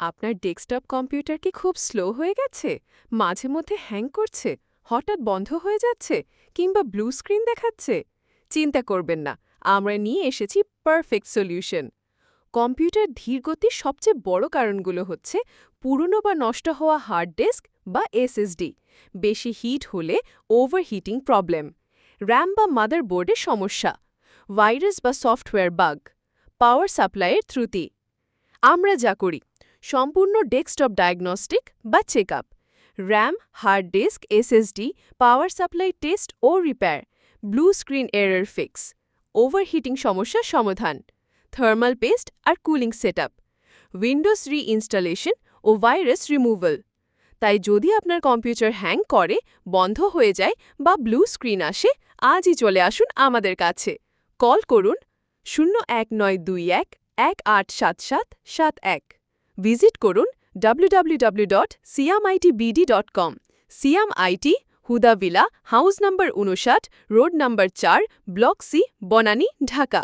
আপনার desktop computer কি খুব স্লো হয়ে গেছে? মাঝে মধ্যে হ্যাং করছে, হঠাৎ বন্ধ হয়ে যাচ্ছে কিংবা ব্লু স্ক্রিন দেখাচ্ছে। চিন্তা করবেন না, আমরা নিয়ে এসেছি পারফেক্ট সলিউশন। কম্পিউটার ধীরগতির সবচেয়ে বড় কারণগুলো হচ্ছে পুরনো বা নষ্ট হওয়া হার্ড ডিস্ক বা এসএসডি। বেশি হিট হলে ওভারহিটিং প্রবলেম। র্যাম বা মাদারবোর্ডের সমস্যা। ভাইরাস বা সফটওয়্যার বাগ। পাওয়ার সাপ্লাইয়ের ত্রুটি। আমরা যা করি সম্পূর্ণ ডেস্কটপ ডায়াগনস্টিক বা check up RAM, hard disk, SSD, power supply test ও repair. Blue screen error fix. Overheating সমস্যার সমাধান। থার্মাল পেস্ট আর কুলিং সেটআপ। উইন্ডোজ রিইনস্টলেশন ও ভাইরাস রিমুভাল। তাই যদি আপনার কম্পিউটার হ্যাং করে, বন্ধ হয়ে যায় বা ব্লু স্ক্রিন আসে, আজই চলে আসুন আমাদের কাছে। কল করুন শূন্য এক নয় দুই এক এক আট সাত সাত সাত এক। ভিজিট করুন www.siamITBD.com সিয়াম আইটি হুদাভিলা হাউস নম্বর উনষাট রোড নম্বর চার ব্লক সি বনানী ঢাকা